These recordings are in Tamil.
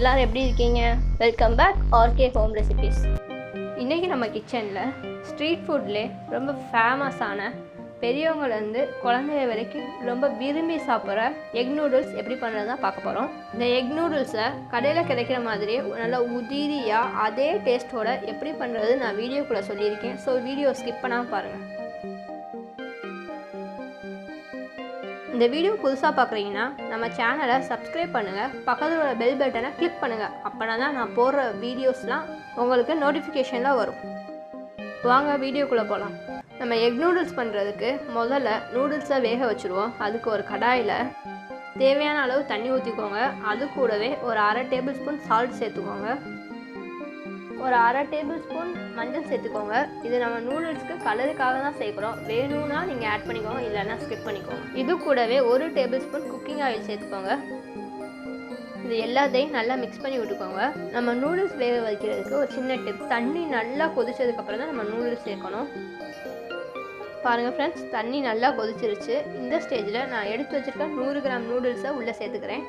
எல்லாரும் எப்படி இருக்கீங்க? Welcome back RK home recipes இன்றைக்கி நம்ம கிச்சனில் ஸ்ட்ரீட் ஃபுட்லே ரொம்ப ஃபேமஸான பெரியவங்கலேருந்து குழந்தைய வரைக்கும் ரொம்ப விரும்பி சாப்பிட்ற எக் நூடுல்ஸ் எப்படி பண்ணுறது தான் பார்க்க போகிறோம் இந்த எக் நூடுல்ஸை கடையில் கிடைக்கிற மாதிரியே நல்லா உதிரியாக அதே டேஸ்ட்டோட எப்படி பண்ணுறது நான் வீடியோக்குள்ளே சொல்லியிருக்கேன். ஸோ வீடியோ ஸ்கிப் பண்ணாமல் பாருங்கள் இந்த வீடியோ புதுசாக பார்க்குறீங்கன்னா நம்ம சேனலை சப்ஸ்கிரைப் பண்ணுங்கள் பக்கத்தில் உள்ள பெல் பட்டனை கிளிக் பண்ணுங்கள் அப்போனா தான் நான் போடுற வீடியோஸ்லாம் உங்களுக்கு நோட்டிஃபிகேஷனில் வரும். வாங்க வீடியோக்குள்ளே போகலாம் நம்ம எக் நூடுல்ஸ் பண்ணுறதுக்கு முதல்ல நூடுல்ஸை வேக வச்சுருவோம். அதுக்கு ஒரு கடாயில் தேவையான அளவு தண்ணி ஊற்றிக்கோங்க அது கூடவே ஒரு அரை டேபிள் ஸ்பூன் சால்ட் சேர்த்துக்கோங்க. ஒரு அரை டேபிள் ஸ்பூன் மஞ்சள் சேர்த்துக்கோங்க. இது நம்ம நூடுல்ஸ்க்கு கலருக்காக தான் சேர்க்குறோம். வேணும்னா நீங்கள் ஆட் பண்ணிக்கோங்க இல்லைன்னா ஸ்கிப் பண்ணிக்கோங்க. இது கூடவே ஒரு டேபிள் ஸ்பூன் குக்கிங் ஆயில் சேர்த்துக்கோங்க. இது எல்லாத்தையும் நல்லா மிக்ஸ் பண்ணி விட்டுக்கோங்க. நம்ம நூடுல்ஸ் வேக வைக்கிறதுக்கு ஒரு சின்ன டிப் தண்ணி நல்லா கொதிச்சதுக்கப்புறம் தான் நம்ம நூடுல்ஸ் சேர்க்கணும். பாருங்கள் ஃப்ரெண்ட்ஸ் தண்ணி நல்லா கொதிச்சிருச்சு. இந்த ஸ்டேஜில் நான் எடுத்து வச்சுருக்க நூறு கிராம் நூடுல்ஸை உள்ளே சேர்த்துக்கிறேன்.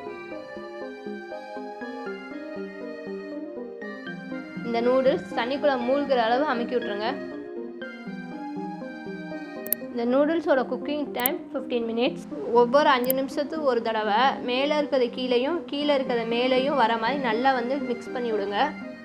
இந்த நூடுல்ஸ் தண்ணிக்குள்ளே மூழ்கிற அளவு அமைக்கி விட்ருங்க இந்த நூடுல்ஸோட குக்கிங் டைம் ஃபிஃப்டீன் மினிட்ஸ் ஒவ்வொரு அஞ்சு நிமிஷத்துக்கு ஒரு தடவை மேலே இருக்கிறது கீழேயும் கீழே இருக்கிறத மேலேயும் வர மாதிரி நல்லா வந்து மிக்ஸ் பண்ணி விடுங்க.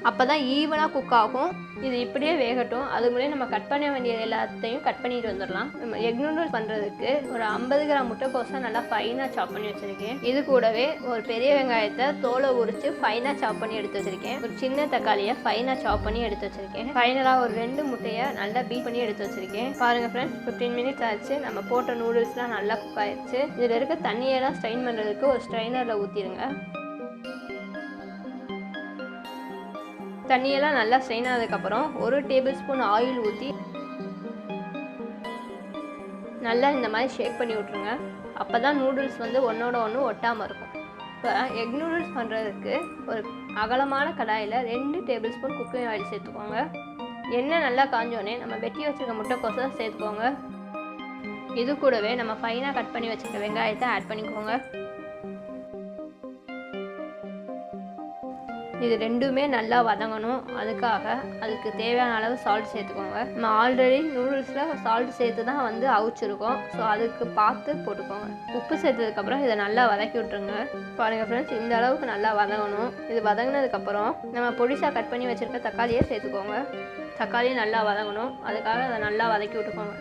அப்போ தான் ஈவனாக குக் ஆகும். இது இப்படியே வேகட்டும். அது முன்னாடி நம்ம கட் பண்ண வேண்டிய எல்லாத்தையும் கட் பண்ணிட்டு வந்துடலாம். நம்ம எக் நூடுல்ஸ் பண்ணுறதுக்கு ஒரு ஐம்பது கிராம் முட்டைக்கோசை நல்லா ஃபைனாக சாப் பண்ணி வச்சுருக்கேன். இது கூடவே ஒரு பெரிய வெங்காயத்தை தோலை உரித்து ஃபைனாக சாப் பண்ணி எடுத்து வச்சுருக்கேன். ஒரு சின்ன தக்காளியை ஃபைனாக சாப் பண்ணி எடுத்து வச்சுருக்கேன். ஃபைனலாக ஒரு ரெண்டு முட்டையை நல்லா பீட் பண்ணி எடுத்து வச்சுருக்கேன். பாருங்கள் ஃப்ரெண்ட்ஸ் ஃபிஃப்டீன் மினிட்ஸ் ஆச்சு. நம்ம போட்ட நூடுல்ஸ்லாம் நல்லா குக் ஆயிடுச்சு இதில் இருக்க தண்ணியெல்லாம் ஸ்ட்ரெயின் பண்ணுறதுக்கு ஒரு ஸ்ட்ரைனரில் ஊற்றிடுங்க தண்ணியெல்லாம் நல்லா ஸ்ட்ரெயின் ஆனதுக்கப்புறம் ஒரு டேபிள் ஸ்பூன் ஆயில் ஊற்றி நல்லா இந்த மாதிரி ஷேக் பண்ணி விட்ருங்க அப்போ தான் நூடுல்ஸ் வந்து ஒன்றோட ஒன்று ஒட்டாமல் இருக்கும். இப்போ எக் நூடுல்ஸ் பண்ணுறதுக்கு ஒரு அகலமான கடாயில் ரெண்டு டேபிள் ஸ்பூன் குக்கிங் ஆயில் சேர்த்துக்கோங்க. எண்ணெய் நல்லா காஞ்சோடனே நம்ம வெட்டி வச்சுருக்க முட்டைக்கோசை சேர்த்துக்கோங்க. இது கூடவே நம்ம ஃபைனாக கட் பண்ணி வச்சுருக்க வெங்காயத்தை ஆட் பண்ணிக்கோங்க. இது ரெண்டுமே நல்லா வதங்கணும். அதுக்காக அதுக்கு தேவையான அளவு சால்ட் சேர்த்துக்கோங்க. நம்ம ஆல்ரெடி நூடுல்ஸில் சால்ட் சேர்த்து தான் வந்து அவிச்சிருக்கோம். ஸோ அதுக்கு பார்த்து போட்டுக்கோங்க. உப்பு சேர்த்ததுக்கப்புறம் இதை நல்லா வதக்கி விட்ருங்க பாருங்கள் ஃப்ரெண்ட்ஸ் இந்த அளவுக்கு நல்லா வதங்கணும். இது வதங்கினதுக்கப்புறம் நம்ம பொடிசாக கட் பண்ணி வச்சுருக்க தக்காளியை சேர்த்துக்கோங்க. தக்காளியும் நல்லா வதங்கணும். அதுக்காக அதை நல்லா வதக்கி விட்டுக்கோங்க.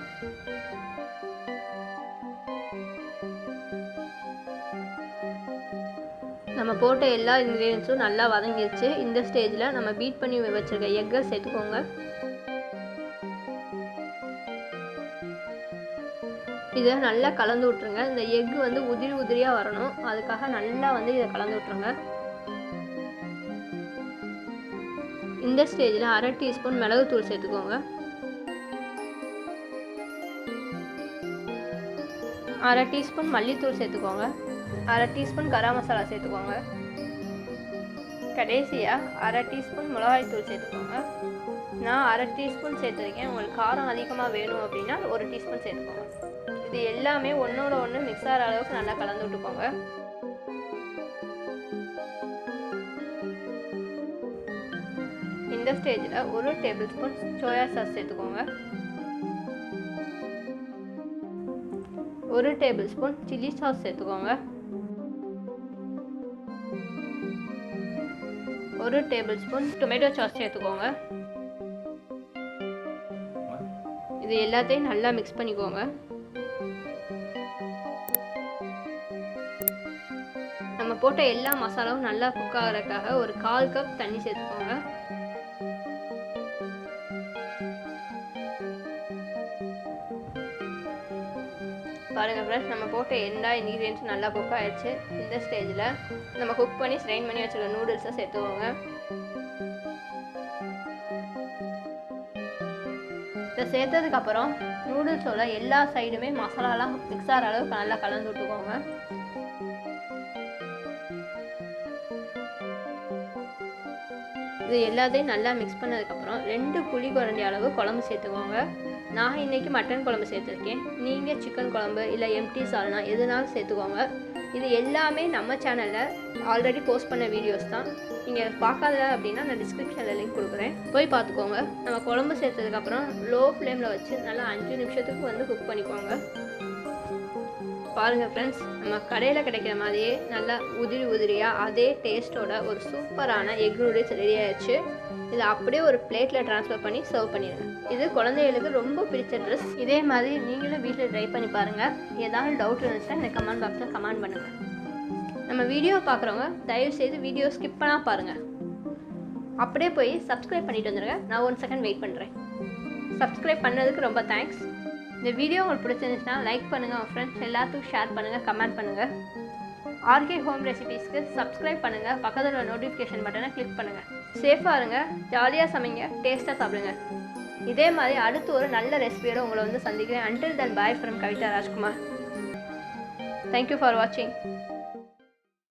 நம்ம போட்ட எல்லா இன்க்ரீடியன்ஸும் நல்லா வதங்கிடுச்சு இந்த ஸ்டேஜில் நம்ம பீட் பண்ணி வச்சுருக்க எக்கை சேர்த்துக்கோங்க. இதை நல்லா கலந்து விட்ருங்க இந்த எக் வந்து உதிரி உதிரியாக வரணும். அதுக்காக நல்லா வந்து இதை கலந்து விட்ருங்க இந்த ஸ்டேஜில் அரை டீஸ்பூன் மிளகுத்தூள் சேர்த்துக்கோங்க. அரை டீஸ்பூன் மல்லித்தூள் சேர்த்துக்கோங்க. அரை டீஸ்பூன் கரம் மசாலா சேர்த்துக்கோங்க. கடைசியாக அரை டீஸ்பூன் மிளகாய்த்தூள் சேர்த்துக்கோங்க. நான் அரை டீஸ்பூன் சேர்த்துருக்கேன். உங்களுக்கு காரம் அதிகமாக வேணும் அப்படின்னா ஒரு டீஸ்பூன் சேர்த்துக்கோங்க. இது எல்லாமே ஒன்றோட ஒன்று மிக்ஸ் ஆகிற அளவுக்கு நல்லா கலந்து விட்டுக்கோங்க. இந்த ஸ்டேஜில் ஒரு டேபிள் ஸ்பூன் சோயா சாஸ் சேர்த்துக்கோங்க. ஒரு டேபிள் ஸ்பூன் சில்லி சாஸ் சேர்த்துக்கோங்க. ஒரு டேபிள் ஸ்பூன் டொமேட்டோ சாஸ் சேர்த்துக்கோங்க. இது எல்லாத்தையும் நல்லா மிக்ஸ் பண்ணிக்கோங்க. நம்ம போட்ட எல்லா மசாலாவும் நல்லா குக் ஆகிறதுக்காக ஒரு கால் கப் தண்ணி சேர்த்துக்கோங்க. பாருங்கள் ஃப்ரெண்ட்ஸ் நம்ம போட்ட எல்லா இன்க்ரீடியன்ஸும் நல்லா குக் ஆயிடுச்சு. இந்த ஸ்டேஜில் நம்ம குக் பண்ணி ஸ்ட்ரெயின் பண்ணி வச்சுருக்க நூடுல்ஸை சேர்த்துக்கோங்க. இதை சேர்த்ததுக்கப்புறம் நூடுல்ஸோட எல்லா சைடுமே மசாலாலாம் மிக்ஸ் ஆகிற அளவுக்கு நல்லா கலந்து விட்டுக்கோங்க. இது எல்லாத்தையும் நல்லா மிக்ஸ் பண்ணதுக்கப்புறம் ரெண்டு புளி குரண்டி அளவு குழம்பு சேர்த்துக்கோங்க. நான் இன்றைக்கி மட்டன் குழம்பு சேர்த்துருக்கேன். நீங்கள் சிக்கன் குழம்பு இல்லை எம்டி சால்னா எதுனாலும் சேர்த்துக்கோங்க. இது எல்லாமே நம்ம சேனலில் ஆல்ரெடி போஸ்ட் பண்ண வீடியோஸ் தான். நீங்கள் பார்க்காத அப்படின்னா நான் டிஸ்கிரிப்ஷனில் லிங்க் கொடுக்குறேன். போய் பார்த்துக்கோங்க. நம்ம குழம்பு சேர்த்ததுக்கப்புறம் லோ ஃப்ளேமில் வச்சு நல்லா அஞ்சு நிமிஷத்துக்கு வந்து குக் பண்ணிக்கோங்க. பாருங்கள் ஃப்ரெண்ட்ஸ் நம்ம கடையில் கிடைக்கிற மாதிரியே நல்லா உதிரி உதிரியாக அதே டேஸ்ட்டோட ஒரு சூப்பரான எக் நூடுல்ஸ் ரெடி ஆயிடுச்சு. இதை அப்படியே ஒரு பிளேட்டில் ட்ரான்ஸ்ஃபர் பண்ணி சர்வ் பண்ணிடுங்க. இது குழந்தைகளுக்கு ரொம்ப பிடிச்ச ட்ரெஸ் இதே மாதிரி நீங்களும் வீட்டில் ட்ரை பண்ணி பாருங்கள் ஏதாவது டவுட் இருந்துச்சுன்னா இந்த கமெண்ட் பாக்ஸில் கமெண்ட் பண்ணுங்கள் நம்ம வீடியோ பார்க்குறவங்க தயவுசெய்து வீடியோ ஸ்கிப் பண்ணால் பாருங்கள் அப்படியே போய் சப்ஸ்கிரைப் பண்ணிட்டு வந்துடுங்க நான் ஒன் செகண்ட் வெயிட் பண்ணுறேன் சப்ஸ்கிரைப் பண்ணதுக்கு ரொம்ப தேங்க்ஸ் இந்த வீடியோ உங்களுக்கு பிடிச்சிருந்துச்சுன்னா லைக் பண்ணுங்கள் உங்கள் ஃப்ரெண்ட்ஸ் எல்லாத்துக்கும் ஷேர் பண்ணுங்கள் கமெண்ட் பண்ணுங்கள் ஆர்கே ஹோம் ரெசிபீஸ்க்கு சப்ஸ்கிரைப் பண்ணுங்கள் பக்கத்தில் உள்ள நோட்டிஃபிகேஷன் பட்டனை கிளிக் பண்ணுங்கள் சேஃபாக இருங்க ஜாலியாக சமைங்க டேஸ்ட்டாக சாப்பிடுங்க. இதே மாதிரி அடுத்து ஒரு நல்ல ரெசிபியோட உங்களை வந்து சந்திக்கிறேன். Until then bye from Kavitha Rajkumar. Thank you for வாட்சிங்